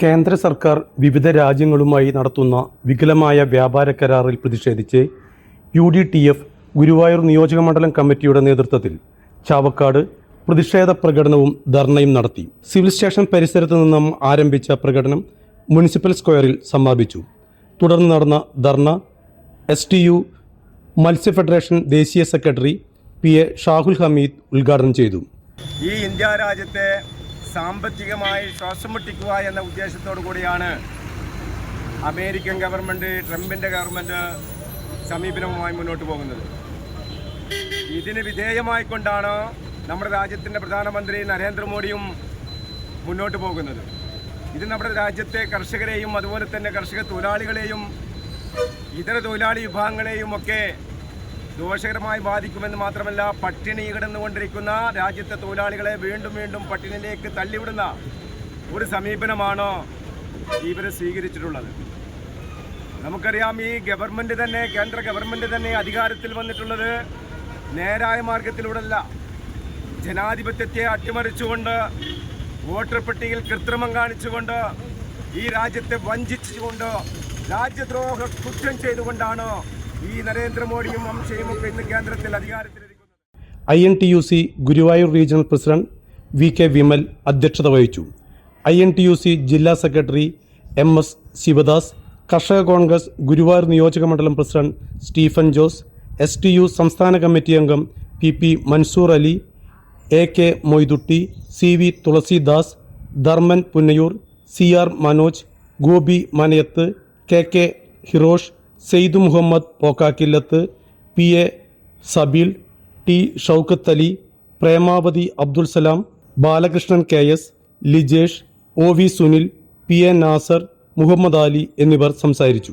കേന്ദ്ര സർക്കാർ വിവിധ രാജ്യങ്ങളുമായി നടത്തുന്ന വികലമായ വ്യാപാര കരാറിൽ പ്രതിഷേധിച്ച് U D T F Guruvayur നിയോജക മണ്ഡലം കമ്മിറ്റിയുടെ നേതൃത്വത്തിൽ ചാവക്കാട് പ്രതിഷേധ പ്രകടനവും ധർണയും നടത്തി. സിവിൽ സ്റ്റേഷൻ പരിസരത്ത് നിന്നും ആരംഭിച്ച പ്രകടനം മുനിസിപ്പൽ സ്ക്വയറിൽ സമാപിച്ചു. തുടർന്ന് നടന്ന ധർണ എസ് ടി യു മത്സ്യ ഫെഡറേഷൻ ദേശീയ secretary P A Shahul Hameed ഉദ്ഘാടനം ചെയ്തു. ഈ ഇന്ത്യ രാജ്യത്തെ സാമ്പത്തികമായി ശ്വാസം മുട്ടിക്കുക എന്ന ഉദ്ദേശത്തോടു കൂടിയാണ് അമേരിക്കൻ ഗവൺമെന്റ് ട്രംപിന്റെ ഗവൺമെന്റ് സമീപനവുമായി മുന്നോട്ട് പോകുന്നത്. ഇതിന് വിധേയമായിക്കൊണ്ടാണ് നമ്മുടെ രാജ്യത്തിന്റെ പ്രധാനമന്ത്രി നരേന്ദ്രമോദിയും മുന്നോട്ട് പോകുന്നത്. ഇത് നമ്മുടെ രാജ്യത്തെ കർഷകരെയും അതുപോലെ തന്നെ കർഷക തൊഴിലാളികളെയും ഇതര തൊഴിലാളി വിഭാഗങ്ങളെയും ഒക്കെ ദോഷകരമായി ബാധിക്കുമെന്ന് മാത്രമല്ല പട്ടിണി കിടന്നുകൊണ്ടിരിക്കുന്ന രാജ്യത്തെ തൊഴിലാളികളെ വീണ്ടും വീണ്ടും പട്ടിണിയിലേക്ക് തള്ളിവിടുന്ന ഒരു സമീപനമാണ് ഇവർ സ്വീകരിച്ചിട്ടുള്ളത്? നമുക്കറിയാം ഈ ഗവൺമെന്റ് തന്നെ കേന്ദ്ര ഗവൺമെന്റ് തന്നെ അധികാരത്തിൽ വന്നിട്ടുള്ളത് നേരായ മാർഗത്തിലൂടെയല്ല. ജനാധിപത്യത്തെ അട്ടിമറിച്ചുകൊണ്ട് വോട്ടർ പട്ടികയിൽ കൃത്രിമം കാണിച്ചുകൊണ്ട് ഈ രാജ്യത്തെ വഞ്ചിച്ചുകൊണ്ട് രാജ്യദ്രോഹ കുറ്റം ചെയ്തുകൊണ്ടാണ് ഈ നരേന്ദ്രമോദിയും വംശയും ഒക്കെ ഇന്ന് കേന്ദ്രത്തിൽ അധികാരത്തിലിരിക്കുന്നത് I N T U C Guruvayur regional president V K Vimal അധ്യക്ഷത വഹിച്ചു. I N T U C ജില്ലാ സെക്രട്ടറി എം എസ് ശിവദാസ് കർഷക കോൺഗ്രസ് ഗുരുവായൂർ നിയോജകമണ്ഡലം president Stephen Jose S T U സംസ്ഥാന കമ്മിറ്റി അംഗം P P Mansoor Ali A K Moidutty C V Thulasidas Dharman Punnayur C R Manoj Gopi Manayath K K Hirosh Syed Muhammad Pokkakillath P A Sabeel T Shoukath Ali Premavathi Abdul Salam Balakrishnan K S Lijesh O V Sunil P A Nasar Muhammad Ali എന്നിവർ സംസാരിച്ചു.